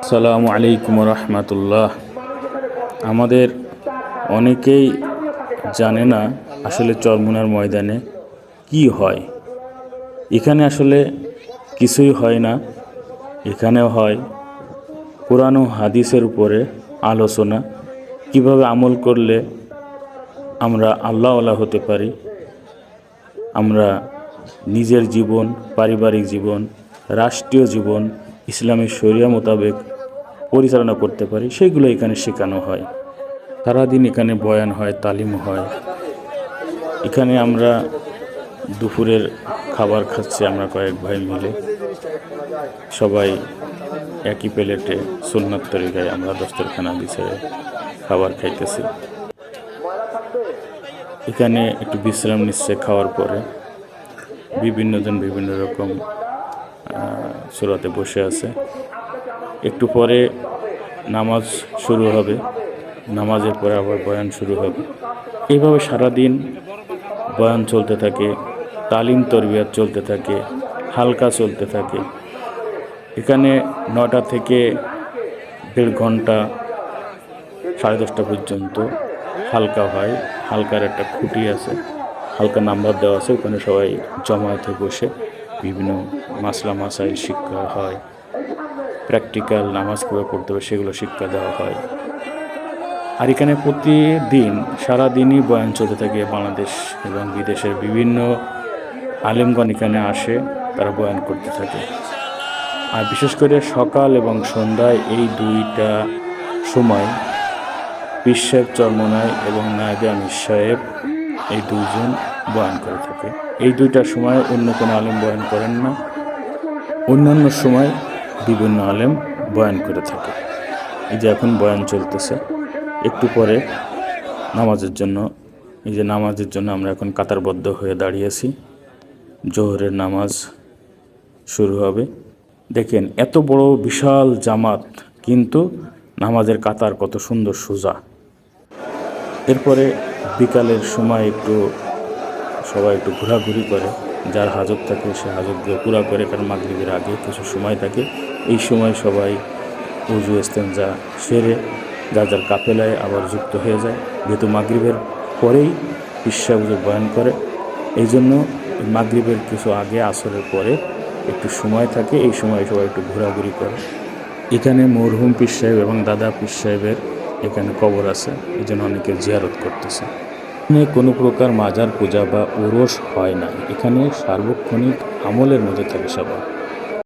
আসসালামু আলাইকুম রহমতুল্লাহ আমাদের অনেকেই জানে না আসলে চরমুনার ময়দানে কি হয়। এখানে আসলে কিছুই হয় না। এখানে হয় কোরআন ও হাদিসের উপরে আলোচনা। কীভাবে আমল করলে আমরা আল্লাহওয়ালা হতে পারি? আমরা নিজের জীবন, পারিবারিক জীবন, রাষ্ট্রীয় জীবন ইসলামী শরিয়া মোতাবেক পরিচালনা করতে পারি সেইগুলো এখানে শেখানো হয়। সারাদিন এখানে বয়ান হয়, তালিম হয়। এখানে আমরা দুপুরের খাবার খাচ্ছি আমরা কয়েক ভাই মিলে। সবাই একই প্লেটে সুন্নাত তরিকায় আমরা দস্তরখানা বিছায় খাবার খাইতেছি। এখানে একটু বিশ্রাম নিচ্ছে খাওয়ার পরে। বিভিন্ন জন বিভিন্ন রকম সুরাতে বসে আছে। একটু পরে নামাজ শুরু হবে। নামাজের পরে আবার বয়ান শুরু হবে। এইভাবে সারাদিন বয়ান চলতে থাকে, তালিম তরবিয়াত চলতে থাকে, হালকা চলতে থাকে। এখানে নটা থেকে দেড় ঘণ্টা, সাড়ে দশটা পর্যন্ত হালকা হয়। হালকার একটা খুঁটি আছে, হালকা নাম্বার দেওয়া আছে। ওখানে সবাই জমায়েতে বসে বিভিন্ন মাসলা মাসাইল শিক্ষা হয়, প্র্যাকটিক্যাল নামাজ কীভাবে পড়তে হবে সেগুলো শিক্ষা দেওয়া হয়। আর এখানে প্রতিদিন, সারাদিনই বয়ান চলতে থাকে বাংলাদেশ এবং বিদেশের বিভিন্ন আলেমগণ এখানে আসে, তারা বয়ান করতে থাকে। আর বিশেষ করে সকাল এবং সন্ধ্যায় এই দুইটা সময় পীর সাহেব চরমনায় এবং নায়বে আমির সাহেব এই দুইজন বয়ান করে থাকে। এই দুইটা সময় অন্য কোনো আলেম বয়ান করেন না। অন্যান্য সময় বিভিন্ন আলেম বয়ান করে থাকে। এই যে এখন বয়ান চলতেছে, একটু পরে নামাজের জন্য, এই যে নামাজের জন্য আমরা এখন কাতারবদ্ধ হয়ে দাঁড়িয়েছি। জোহরের নামাজ শুরু হবে। দেখেন, এত বড় বিশাল জামাত, কিন্তু নামাজের কাতার কত সুন্দর সোজা। এরপরে বিকালের সময় একটু সবাই একটু ঘোরাঘুরি করে, যার হাজত থাকে সে হাজত দিয়ে পুরা করে, কারণ মাগরীবের আগে কিছু সময় থাকে। এই সময় সবাই উজু যা সেরে যার যার কাপেলায় আবার যুক্ত হয়ে যায়। যেহেতু মাগরীবের পরেই উজু বয়ান করে এই জন্য মাগরীবের কিছু আগে আসরের পরে একটু সময় থাকে, এই সময় সবাই একটু ঘোরাঘুরি করে। এখানে মরহুম পীর সাহেব এবং দাদা পীর সাহেবের এখানে কবর আছে এই জন্য অনেকে জিয়ারত করতেছে। এখানে কোনো প্রকার মাজার পূজা বা ওরস হয় না। এখানে সার্বক্ষণিক আমলের মধ্যে থাকে সবাই